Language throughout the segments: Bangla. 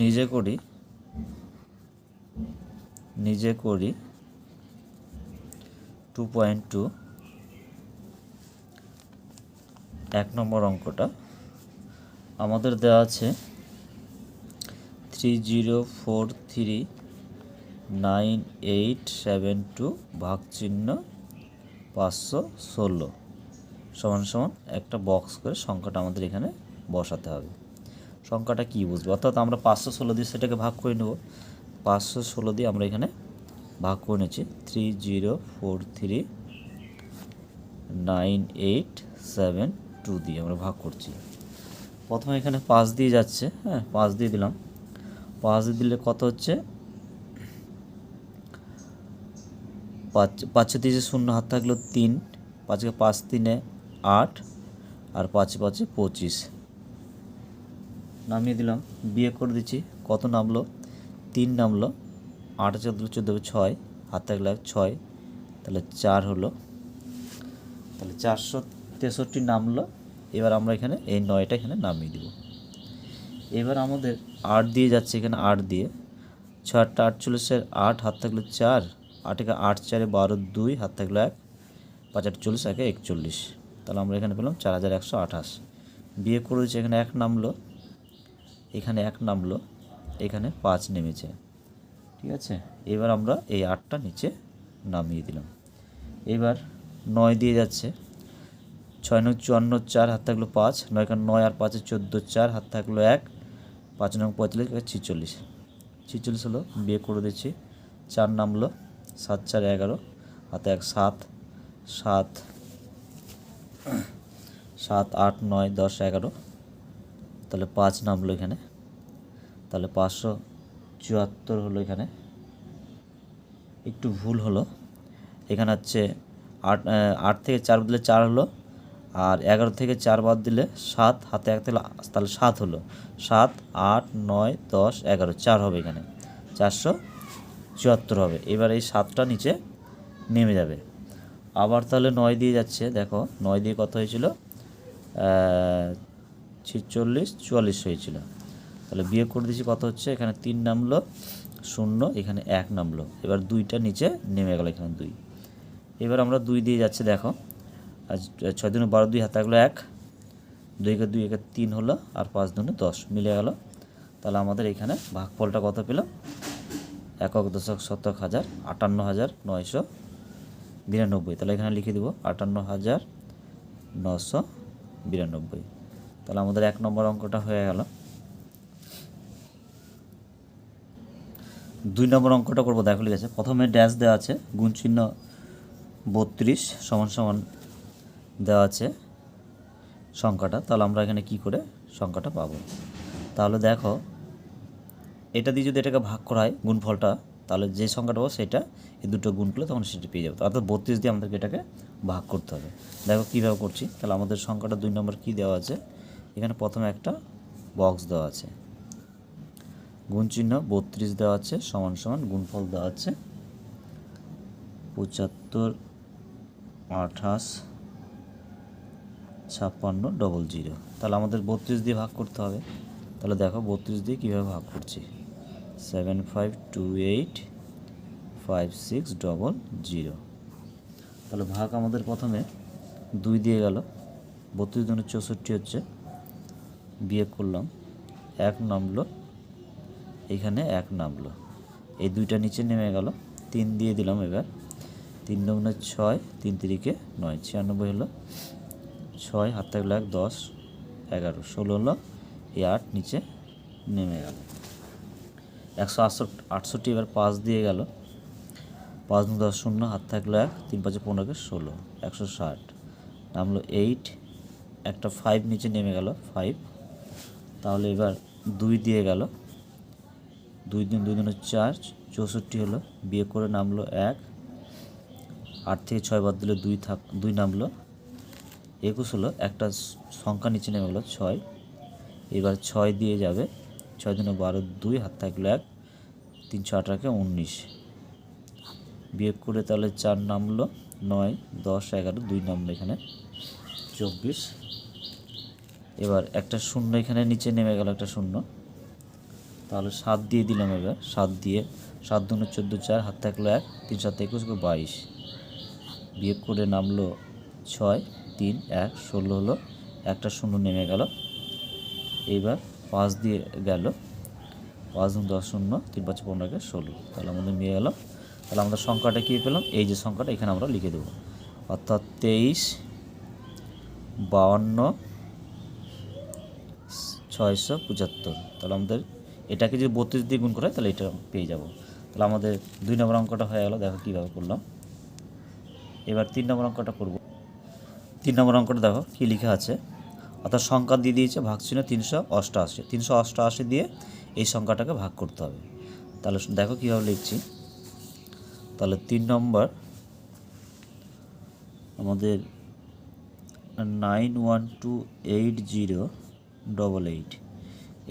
নিজে করি নিজে করি টু পয়েন্ট টু এক নম্বর অঙ্কটা। আমাদের দেওয়া আছে three zero four three nine eight seven two ভাগ চিহ্ন পাঁচশো ষোলো। সমান সমান একটা বক্স করে সংখ্যাটা আমাদের এখানে বসাতে হবে। সংখ্যাটা কী বুঝব? অর্থাৎ আমরা পাঁচশো ষোলো দিয়ে সেটাকে ভাগ করে নেব। পাঁচশো ষোলো দিয়ে আমরা এখানে ভাগ করে নিচ্ছি। Three zero four three nine eight seven two দিয়ে আমরা ভাগ করছি। প্রথমে এখানে পাঁচ দিয়ে যাচ্ছে হ্যাঁ পাঁচ দিয়ে দিলাম। পাঁচ দিয়ে দিলে কত হচ্ছে? পাঁচ, পাঁচে তিরিশে শূন্য হাত থাকল তিন, পাঁচকে পাঁচ তিনে আট, আর পাঁচে পাঁচে পঁচিশ। নামিয়ে দিলাম, বিয়ে করে দিচ্ছি। কত নামলো? তিন নামলো। আট, চোদ্দ চোদ্দ, ছয় হাত এক ছয়, তাহলে চার হলো। তাহলে চারশো তেষট্টি নামলো। এবার আমরা এখানে এই নয়টা এখানে নামিয়ে দেব। এবার আমাদের আট দিয়ে যাচ্ছে এখানে আট দিয়ে। ছয় আটটা আটচল্লিশের আট হাত থাকল চার আটকে আট চারে বারো দুই হাত থাকল এক, পাঁচ আটচল্লিশ, একে একচল্লিশ। তাহলে আমরা এখানে পেলাম চার হাজার একশো আঠাশ। বিয়ে করে দিচ্ছি এখানে এক নামলো। এখানে এক নামলো, এখানে পাঁচ নেমেছে। ঠিক আছে? এবার আমরা এই আটটা নিচে নামিয়ে দিলাম। এবার নয় দিয়ে যাচ্ছে। ছয় নয় চুয়ান্ন, চার হাত থাকল পাঁচ, নয় নয় আর পাঁচে চোদ্দ, চার হাত থাকল এক, পাঁচ নয় পঁয়তাল্লিশ ছিচল্লিশ। ছিচল্লিশ হলো বিয়ে করে দিচ্ছি চার নামলো, সাত, চার, এগারো, হাতে এক সাত সাত সাত, আট, নয়, দশ, এগারো তাহলে পাঁচ নামলো এখানে। তাহলে পাঁচশো চুয়াত্তর হলো এখানে। একটু ভুল হলো। এখানে হচ্ছে আট আট থেকে চার দিলে চার হলো, আর এগারো থেকে চার বাদ দিলে সাত, হাতে এক তাহলে তাহলে সাত হলো। সাত, আট, নয়, দশ, এগারো, চার হবে এখানে। চারশো চুয়াত্তর হবে। এবার এই সাতটা নিচে নেমে যাবে। আবার তাহলে নয় দিয়ে যাচ্ছে। দেখো, নয় দিয়ে কত হয়েছিল? ছিচল্লিশ, চুয়াল্লিশ হয়েছিল। তাহলে বিয়ে করে দিয়েছি কত হচ্ছে? এখানে তিন নামলো, শূন্য, এখানে এক নামলো। এবার দুইটা নিচে নেমে গেল এখানে দুই। এবার আমরা দুই দিয়ে যাচ্ছে, দেখো। আজ ছয় দিনে বারো, দুই হাতে থাকল এক। দুইকে দুই, একে তিন হলো, আর পাঁচ দুনে দশ। মিলে গেল। তাহলে আমাদের এখানে ভাগফলটা কত পেলাম একক, দশক, শতক হাজার, আটান্ন হাজার, নয়শো বিরানব্বই। তাহলে এখানে লিখে দিব আটান্ন হাজার নশো বিরানব্বই। তাহলে আমাদের এক নম্বর অঙ্কটা হয়ে গেল। দুই নম্বর অঙ্কটা করব, দেখো লিখেছে প্রথমে ড্যাশ দেওয়া আছে, গুণ চিহ্ন বত্রিশ সমান সমান দেওয়া আছে সংখ্যাটা। তাহলে আমরা এখানে কি করে সংখ্যাটা পাবো? তাহলে দেখো, এটা দিয়ে যদি এটাকে ভাগ করা হয় গুণফলটা, তাহলে যে সংখ্যাটা পাবো সেটা এই দুটো গুণ করলে তখন সেটা পেয়ে যাব। অর্থাৎ বত্রিশ দিয়ে আমাদেরকে এটাকে ভাগ করতে হবে। দেখো কীভাবে করছি, তাহলে আমাদের সংখ্যাটা দুই নম্বর কী দেওয়া আছে? এখানে প্রথমে একটা বক্স দেওয়া আছে। গুণ চিহ্ন বত্রিশ দেওয়া আছে, সমান সমান গুণফল দেওয়া আছে। পঁচাত্তর, আঠাশ, ছাপ্পান্ন ডবল জিরো তাহলে আমাদের বত্রিশ দিয়ে ভাগ করতে হবে। তাহলে দেখো বত্রিশ দিয়ে কীভাবে ভাগ করছি? Seven five two eight five six double zero তাহলে ভাগ আমাদের প্রথমে দুই দিয়ে গেল। বত্রিশ জনের চৌষট্টি হচ্ছে বিয়ে করলাম, এক নামলো, এখানে এক নামলো। এই দুইটা নিচে নেমে গেল, তিন দিয়ে দিলাম এবার। তিন নগুণে ছয়, তিন তিরিকে নয়, ছিয়ানব্বই হলো। ছয় হাত থাকল এক দশ, এগারো, ষোলো হলো। এই আট নিচে নেমে গেল। একশো আটষট্টি আটষট্টি এবার পাঁচ দিয়ে গেল। পাঁচ নয় দশ শূন্য হাত থাকল এক তিন পাঁচে পনেরোকে ষোলো, একশো ষাট। নামলো এইট একটা ফাইভ নিচে নেমে গেল ফাইভ তাহলে এবার দুই দিয়ে গেল। দুই দিন, দুই দিনের চার চৌষট্টি হলো বিয়ে করে নামলো এক। আট থেকে ছয় বাদ দিলে দুই থাক, দুই নামলো। একুশ হলো একটা সংখ্যা নিচে নেমে গেলো, ছয়। এবার ছয় দিয়ে যাবে। ছয় দিনে বারো দুই, হাত থাকল এক। তিনশো আঠারোকে উনিশ। বিয়োগ করে তাহলে চার নামলো, নয়, দশ, এগারো, দুই নামলো এখানে। চব্বিশ। এবার একটা শূন্য এখানে নিচে নেমে গেল একটা শূন্য। তাহলে সাত দিয়ে দিলাম এবার। সাত দিয়ে সাত দুনো চোদ্দ চার, হাত থাকল এক, তিন সাত একুশ বাইশ। বিয়োগ করে নামলো ছয়, তিন, এক, ষোলো হলো, একটা শূন্য নেমে গেল। এইবার পাঁচ দিয়ে গেল। পাঁচ দুন দশ শূন্য, তিন পাঁচ পনেরো একে ষোলো। তাহলে আমাদের নিয়ে গেল। তাহলে আমাদের সংখ্যাটা কী পেলাম? এই যে সংখ্যাটা এখানে আমরা লিখে দেবো। অর্থাৎ তেইশ, বাউন্ন ছয়শো পঁচাত্তর। তাহলে আমাদের এটাকে যদি বত্রিশ দিয়ে গুণ করা তাহলে এটা পেয়ে যাব। তাহলে আমাদের দুই নম্বর অঙ্কটা হয়ে গেল, দেখো কীভাবে করলাম। এবার তিন নম্বর অঙ্কটা করব। তিন নম্বর অঙ্কটা দেখো কী লেখা আছে। অর্থাৎ সংখ্যা দিয়ে দিয়েছে, ভাগ চিহ্ন তিনশো অষ্টআশি। তিনশো অষ্টআশি দিয়ে এই সংখ্যাটাকে ভাগ করতে হবে। তাহলে দেখো কীভাবে লিখছি। তাহলে তিন নম্বর আমাদের nine one two eight zero double eight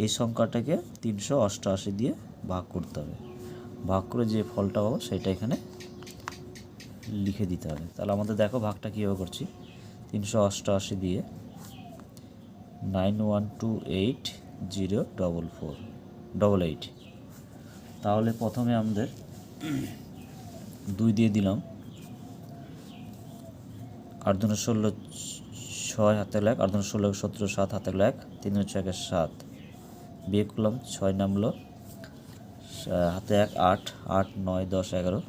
এই সংখ্যাটাকে তিনশো অষ্টআশি দিয়ে ভাগ করতে হবে। ভাগ করে যে ফলটা পাবো সেটা এখানে লিখে দিতে হবে। তাহলে আমাদের দেখো ভাগটা কীভাবে করছি? তিনশো অষ্টআশি দিয়ে nine one two eight zero double four double eight তাহলে প্রথমে আমাদের দুই দিয়ে দিলাম। আট দুনো ষোলো ছয় হাতে এক, আট দুনো ষোলো সতেরো সাত হাতে এক। তিন ছয় একের সাত। বিয়ে করলাম, ছয় নামলো, হাতে এক, আট আট, নয়, দশ, এগারো,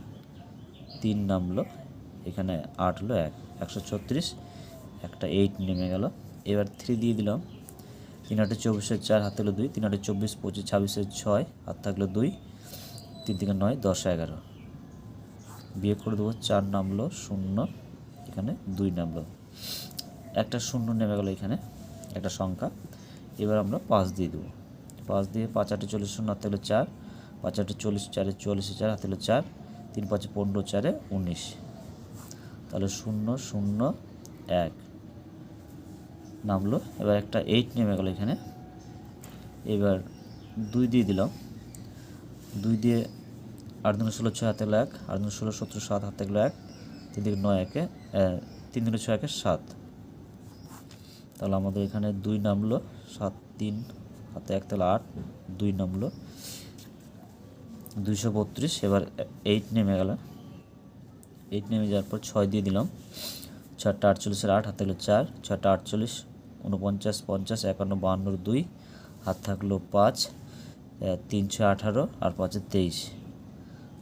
তিন নামলো, এখানে আট হলো এক, একশো ছত্রিশ, একটা এইট নেমে গেল। এবার থ্রি দিয়ে দিলাম। তিন আটে চব্বিশের চার, হাতে হলো দুই, তিন আটে চব্বিশ, পঁচিশ, ছাব্বিশের ছয়, হাত থাকল দুই, তিন থেকে নয়, দশ, এগারো। বিয়ে করে দেবো, চার নামলো, শূন্য, এখানে দুই নামলো। একটা শূন্য নেমে গেলো এখানে, একটা সংখ্যা। এবার আমরা পাঁচ দিয়ে দেবো। পাঁচ দিয়ে পাঁচ আটে চল্লিশ শূন্য, হাতে হলো চার। পাঁচ আটে চল্লিশ, চারে চল্লিশে, চার, হাতে হলো চার। তিন পাঁচে পনেরো, চারে উনিশ। তাহলে শূন্য শূন্য, এক। নামলো। এবার একটা এইট নেমে গেলো এখানে। এবার দুই দিয়ে দিলাম। দুই দিয়ে আট দিনে ষোলো, ছয় হাতে এক। আট দিনে ষোলো, সতেরো, সাত হাতে গেলো এক। তিন দিকে নয়, একে তিন দিনে ছয়, একে সাত। তাহলে আমাদের এখানে দুই নামলো। সাত তিন হাতে এক তাহলে আট, দুই নামলো দুইশো বত্রিশ, এবার এইট নেমে গেল। এইট নেমে যাওয়ার পর ছয় দিয়ে দিলাম। ছয়টা আটচল্লিশের আট, হাত থাকল চার। ছয়টা আটচল্লিশ উনপঞ্চাশ পঞ্চাশ, একান্ন, বাহান্নর দুই, হাত থাকল পাঁচ তিন, ছয়, আঠারো, আর পাঁচে তেইশ।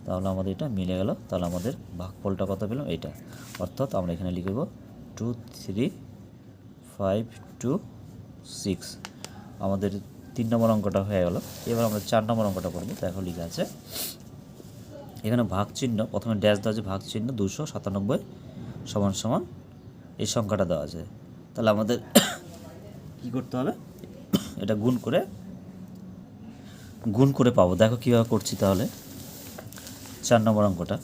তাহলে আমাদের এটা মিলে গেল। তাহলে আমাদের ভাগফলটা কত পেলাম? এটা অর্থাৎ আমরা এখানে লিখব two three five two six আমাদের তিন নম্বর অঙ্কটা হয়ে গেল। এবার আমরা চার নম্বর অঙ্কটা করব। দেখো লিখে আছে, এখানে ভাগ চিহ্ন, প্রথমে ড্যাশ দেওয়া আছে ভাগ চিহ্ন দুশো সাতানব্বই সমান সমান এই সংখ্যাটা দেওয়া আছে। তাহলে আমাদের কি করতে হবে? এটা গুণ করে গুণ করে পাবো। দেখো কীভাবে করছি তাহলে। চার নম্বর অঙ্কটা।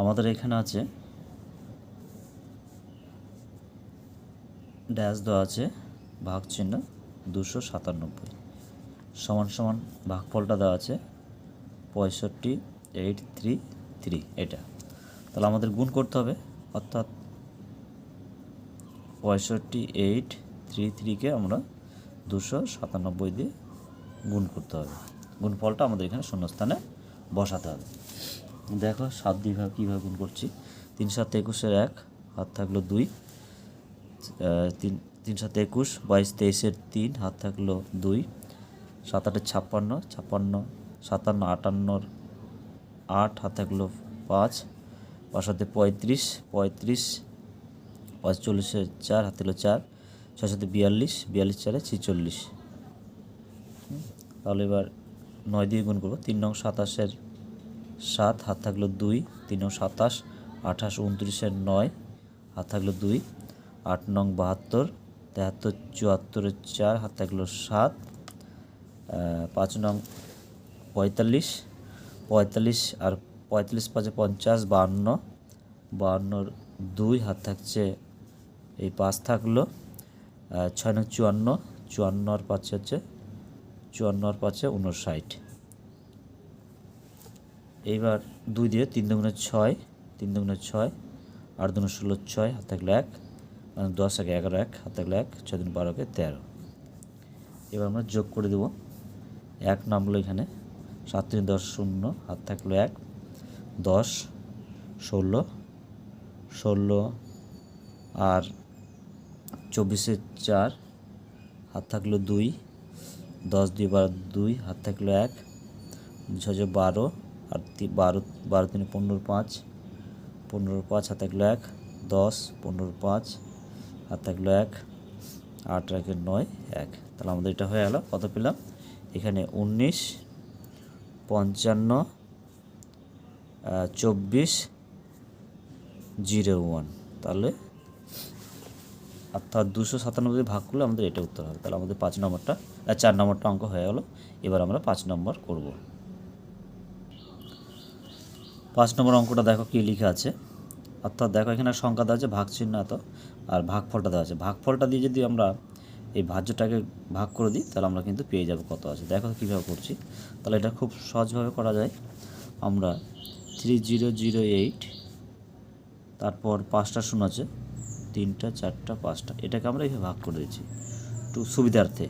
আমাদের এখানে আছে ড্যাশ দেওয়া আছে ভাগ চিহ্ন দুশো সাতানব্বই। সমান সমান ভাগফলটা দেওয়া আছে পঁয়ষট্টি এইট থ্রি থ্রি, এটা। তাহলে আমাদের গুণ করতে হবে, অর্থাৎ পঁয়ষট্টি এইট থ্রি থ্রিকে আমরা দুশো সাতানব্বই দিয়ে গুণ করতে হবে। গুণফলটা আমাদের এখানে শূন্যস্থানে বসাতে হবে। দেখো সাত দিয়ে কীভাবে গুণ করছি? তিন সাত একুশের এক, হাত থাকল দুই। তিন তিন সাত একুশ, বাইশ, তেইশের তিন, হাত থাকল দুই সাত আটে ছাপ্পান্ন ছাপ্পান্ন, সাতান্ন, আটান্নর আট, হাত থাকল পাঁচ পাঁচ সাথে পঁয়ত্রিশ পঁয়ত্রিশ পাঁচ চল্লিশে চার, হাত থাকল চার ছয় সাথে বিয়াল্লিশ বিয়াল্লিশ চারে ছিচল্লিশ। তাহলে এবার নয় দিয়ে গুণ করব, তিন নং সাতাশের সাত, হাত থাকল দুই, তিন নং সাতাশ, আঠাশ, উনত্রিশের নয়, হাত থাকল দুই আট নং বাহাত্তর, তেহাত্তর চুয়াত্তরের চার, হাত থাকল সাত পাঁচ নং পঁয়তাল্লিশ পঁয়তাল্লিশ আর পঁয়তাল্লিশ পাঁচে পঞ্চাশ, বাহান্ন, বাহান্নর দুই হাত থাকছে এই পাঁচ থাকল ছয় নং চুয়ান্ন চুয়ান্ন আর পাঁচে হচ্ছে চুয়ান্ন আর পাঁচে উনষাট এইবার দুই দিয়ে তিন দুগুণে ছয়, তিন দুগুণে ছয়, আট দুগুণে ষোলো, ছয়, হাত থাকল এক। দশ একে এগারো এক হাত থাকল এক, ছয় দিন বারোকে তেরো। এবার আমরা যোগ করে দেবো। এক নামলো এখানে। সাত তিন দশ শূন্য হাত থাকল এক। দশ, ষোলো ষোলো আর চব্বিশে চার হাত থাকল দুই। দশ দুই বারো দুই হাত থাকল এক। ছয় বারো আর বারো বারো তিন পনেরো পাঁচ। পনেরো পাঁচ হাত থাকল এক। দশ, পনেরো পাঁচ। হাত থাকল এক, আট একের নয়, এক। তাহলে আমাদের এটা হয়ে গেল, কত পেলাম? এখানে উনিশ, পঞ্চান্ন চব্বিশ, জিরো ওয়ান। তাহলে অর্থাৎ দুশো সাতানব্বই ভাগ করলে আমাদের এটা উত্তর হবে। তাহলে আমাদের পাঁচ নম্বরটা চার নম্বরটা অঙ্ক হয়ে গেল। এবার আমরা পাঁচ নম্বর করব। পাঁচ নম্বর অঙ্কটা দেখো কী লিখে আছে। অর্থাৎ দেখো এখানে সংখ্যা দেওয়া আছে ভাগ চিহ্ন এত। আর ভাগফলটা দেওয়া আছে। ভাগফলটা দিয়ে যদি আমরা এই ভাজ্যটাকে ভাগ করে দিই, তাহলে আমরা কিন্তু পেয়ে যাব কত আছে। দেখো কীভাবে করছি। তাহলে এটা খুব সহজভাবে করা যায়। আমরা থ্রি জিরো জিরো এইট তারপর পাঁচটা শূন্য আছে। তিনটা, চারটা, পাঁচটা, এটাকে আমরা এইভাবে ভাগ করে দিচ্ছি। একটু সুবিধার্থে।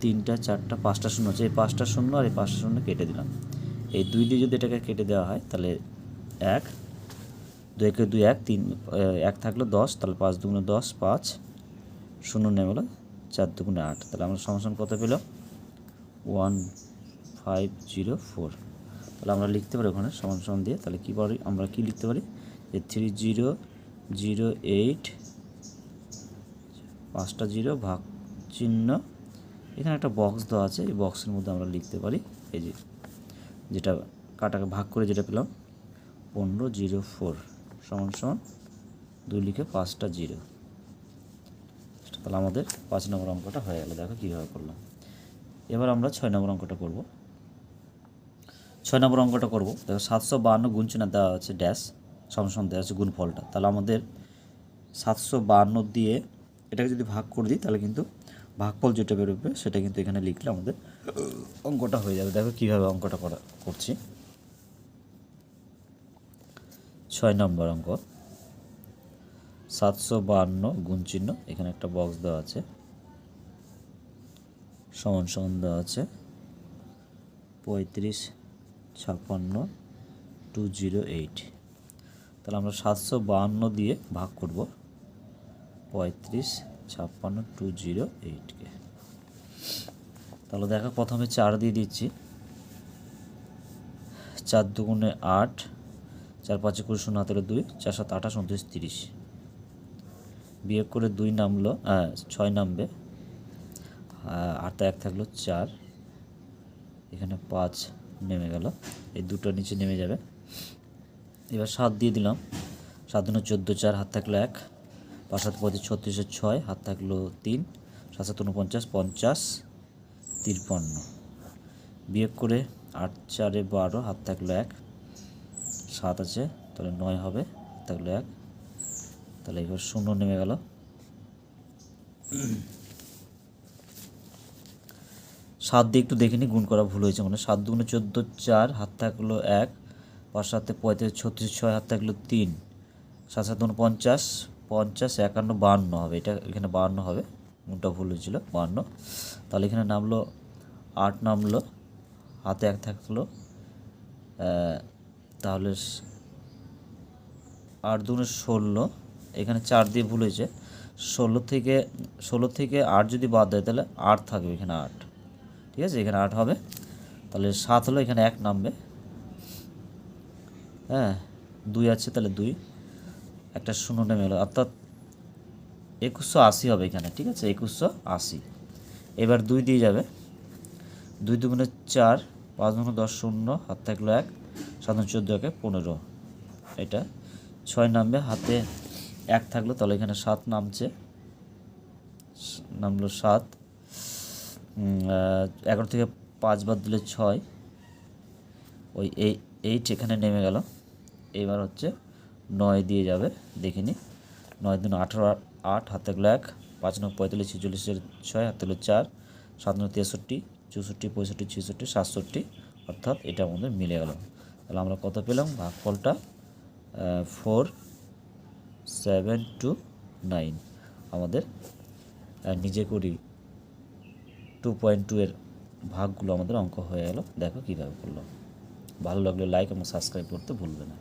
তিনটা, চারটা, পাঁচটা শূন্য আছে। এই পাঁচটা শূন্য আর এই পাঁচটা শূন্য কেটে দিলাম। এই দুই দিয়ে যদি এটাকে কেটে দেওয়া হয়, তাহলে এক দুই একে দুই এক, তিন এক থাকল দশ, তাহলে পাঁচ দুগুণে দশ, পাঁচ, শূন্য নেমে গেলো চার দুগুণে আট। তাহলে আমরা সমাধান কত পেলাম ওয়ান ফাইভ জিরো ফোর। তাহলে আমরা লিখতে পারি ওখানে সমান সমান দিয়ে। তাহলে কী পারি? আমরা কি লিখতে পারি? যে থ্রি জিরো জিরো এইট, পাঁচটা জিরো ভাগ চিহ্ন। এখানে একটা বক্স দেওয়া আছে, এই বক্সের মধ্যে আমরা লিখতে পারি। এই যে যেটা কাটাকে ভাগ করে যেটা পেলাম, পনেরো জিরো ফোর। সমান সমান দুই লিখে পাঁচটা জিরো। তাহলে আমাদের পাঁচ নম্বর অঙ্কটা হয়ে গেল। দেখো কীভাবে করলাম। এবার আমরা ছয় নম্বর অঙ্কটা করব। ছয় নম্বর অঙ্কটা করব। দেখো সাতশো বাহান্ন গুণচিহ্ন দেওয়া আছে ড্যাশ, সমান সমান দেওয়া আছে গুণফলটা। তাহলে আমাদের সাতশো বাহান্ন দিয়ে এটাকে যদি ভাগ করে দিই, তাহলে কিন্তু ভাগফল যেটা বেরোবে সেটা কিন্তু এখানে লিখলে আমাদের অঙ্কটা হয়ে যাবে। দেখো কীভাবে অঙ্কটা করা, করছি। ছয় নম্বর অঙ্ক। সাতশো বাহান্ন গুণ চিহ্ন, এখানে একটা বক্স দেওয়া আছে। সমান সমান দেওয়া আছে। পঁয়ত্রিশ, ছাপ্পান্ন টু জিরো এইট তাহলে আমরা সাতশো বাহান্ন দিয়ে ভাগ করব। পঁয়ত্রিশ, ছাপ্পান্ন টু জিরো এইটকে তাহলে দেখো, প্রথমে চার দিয়ে দিচ্ছি। চার দুগুণে আট চার পাঁচে কুড়ি শূন্য হাতের দুই, চার সাত আঠাশ উনত্রিশ তিরিশ। বিয়োগ করে দুই নামলো ছয় নামবে। আটটা এক থাকল চার। এখানে পাঁচ নেমে গেল। এই দুটো নিচে নেমে যাবে। এবার সাত দিয়ে দিলাম। সাত দিনে চোদ্দ চার, হাত থাকল এক। পাঁচ সাত পঁচিশ, ছত্রিশে ছয়, হাত থাকল তিন। সাত সাত উনপঞ্চাশ পঞ্চাশ, তিরপান্ন। বিয়োগ করে আট চারে বারো, হাত থাকল এক। সাত আছে, তাহলে নয় হবে থাকল এক। তাহলে এবার শূন্য নেমে গেল। সাত দিয়ে একটু দেখে নিই গুণ করা ভুল হয়েছে মানে সাত দুগুণে চোদ্দ, চার, হাত থাকল এক। পাঁচ সাতে পঁয়ত্রিশ, ছত্রিশ, ছয়, হাত থাকল তিন। সাত সাত পঞ্চাশ পঞ্চাশ, একান্ন বাহান্ন হবে। এটা এখানে বাহান্ন হবে। গুণটা ভুল হয়েছিল বাহান্ন তাহলে এখানে নামলো, আট নামলো, হাতে এক থাকল তাহলে আট দুগুণে ষোলো, এখানে চার দিয়ে ভুল হয়েছে। ষোলো থেকে ষোলো থেকে আট যদি বাদ দেয়, তাহলে আট থাকবে এখানে আট। ঠিক আছে? এখানে আট হবে। তাহলে সাত হলো, এখানে এক নামবে। হ্যাঁ দুই আছে, তাহলে দুই। একটা শূন্য নেমে এলো। অর্থাৎ একুশশো আশি হবে এখানে, ঠিক আছে? একুশশো আশি। এবার দুই দিয়ে যাবে। দুই দুগুণে চার, পাঁচ দুগুণে দশ শূন্য হাত থাকল এক। দুগুণে চোদ্দ একে পনেরো। এটা ছয় নামবে, হাতে এক থাকল তাহলে এখানে সাত নামছে। নামলো সাত। এগারো থেকে পাঁচ বাদ দিলে ছয়। ওই এই, এইট এখানে নেমে গেল। এবার হচ্ছে নয় দিয়ে যাবে দেখিনি নয় দিন আঠারো আট, হাতে থাকল এক। পাঁচ নয় পঁয়তাল্লিশ ছেচল্লিশের ছয়, হাতে থাকল চার। সাত নয় তেষট্টি, চৌষট্টি, পঁয়ষট্টি, ছেষট্টি, সাতষট্টি। অর্থাৎ এটা আমাদের মিলে গেল। তাহলে আমরা কত পেলাম? ভাগফলটা ফোর সেভেন টু নাইন আমাদের নিজে করি টু পয়েন্ট টু এর ভাগগুলো আমাদের অঙ্ক হয়ে গেল। দেখো কীভাবে করল। ভালো লাগলে লাইক এবং সাবস্ক্রাইব করতে ভুলবে না।